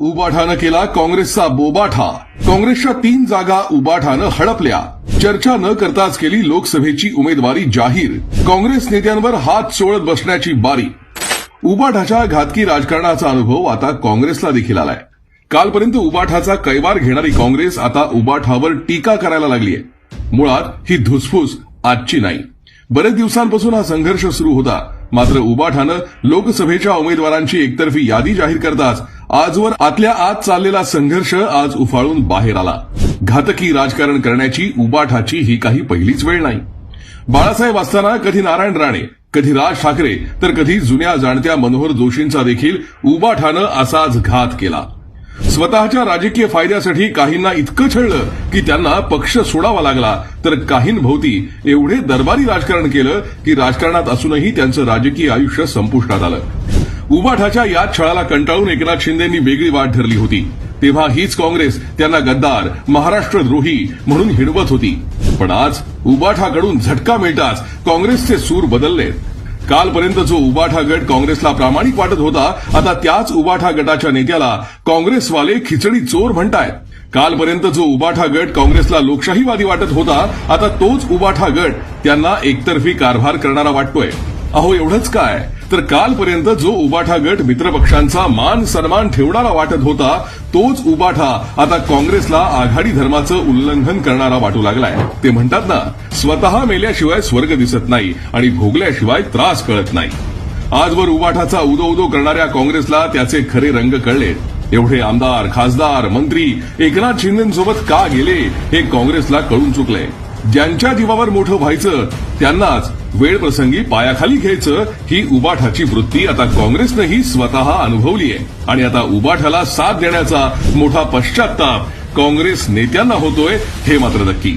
उबाठानं केला काँग्रेसचा बोबाठा. काँग्रेसच्या तीन जागा उबाठानं हडपल्या. चर्चा न करताच केली लोकसभेची उमेदवारी जाहीर. काँग्रेस नेत्यांवर हात चोळत बसण्याची बारी. उबाठाच्या घातकी राजकारणाचा अनुभव आता काँग्रेसला देखील आलाय. कालपर्यंत उबाठाचा कैवार घेणारी काँग्रेस आता उबाठावर टीका करायला लागली आहे मुळात ही धुसफूस आजची नाही. बरेच दिवसांपासून हा संघर्ष सुरू होता. मात्र उबाठानं लोकसभेच्या उमेदवारांची एकतर्फी यादी जाहीर करताच आजवर आतल्या आत चाललेला संघर्ष आज उफाळून बाहेर आला. घातकी राजकारण करण्याची उबाठाची ही काही पहिलीच वेळ नाही. बाळासाहेब असताना कधी नारायण राणे कधी राज ठाकरे तर कधी जुन्या जाणत्या मनोहर जोशींचा देखील उबाठानं असाच घात केला. स्वतःच्या राजकीय फायद्यासाठी काहींना इतकं छळलं की त्यांना पक्ष सोडावा लागला तर काहींभोवती एवढे दरबारी राजकारण केलं की राजकारणात असूनही त्यांचं राजकीय आयुष्य संपुष्टात आलं. उबाठाच्या या छळाला कंटाळून एकनाथ शिंदेंनी वेगळी वाट ठरली होती. तेव्हा हीच काँग्रेस त्यांना गद्दार महाराष्ट्रद्रोही म्हणून हिडवत होती. पण आज उबाठाकडून झटका मिळताच काँग्रेसचे सूर बदलले कालपर्यंत जो उबाठा गट काँग्रेसला प्रामाणिक वाटत होता आता त्याच उबाठा गटाच्या नेत्याला काँग्रेसवाले खिचडी चोर म्हणतायत. कालपर्यंत जो उबाठा गट काँग्रेसला लोकशाहीवादी वाटत होता आता तोच उबाठा गट त्यांना एकतर्फी कारभार करणारा वाटतोय. अहो एवढंच काय? तर कालपर्यंत जो उबाठा गट मित्रपक्षांचा मान सन्मान ठेवणारा वाटत होता तोच उबाठा आता काँग्रेसला आघाडी धर्माचं उल्लंघन करणारा वाटू लागलाय. ते म्हणतात ना स्वतः मेल्याशिवाय स्वर्ग दिसत नाही आणि भोगल्याशिवाय त्रास कळत नाही. आजवर उबाठाचा उदो उदो करणाऱ्या काँग्रेसला त्याचे खरे रंग कळले. एवढे आमदार खासदार मंत्री एकनाथ शिंदेसोबत का गेले हे काँग्रेसला कळून चुकलंय. ज्यांच्या जीवावर मोठं व्हायचं त्यांनाच वेळ प्रसंगी पायाखाली घ्यायचं ही उबाठाची वृत्ती आता काँग्रेसनंही स्वतः अनुभवली आहे आणि आता उबाठाला साथ देण्याचा मोठा पश्चाताप काँग्रेस नेत्यांना होतोय हे मात्र नक्की.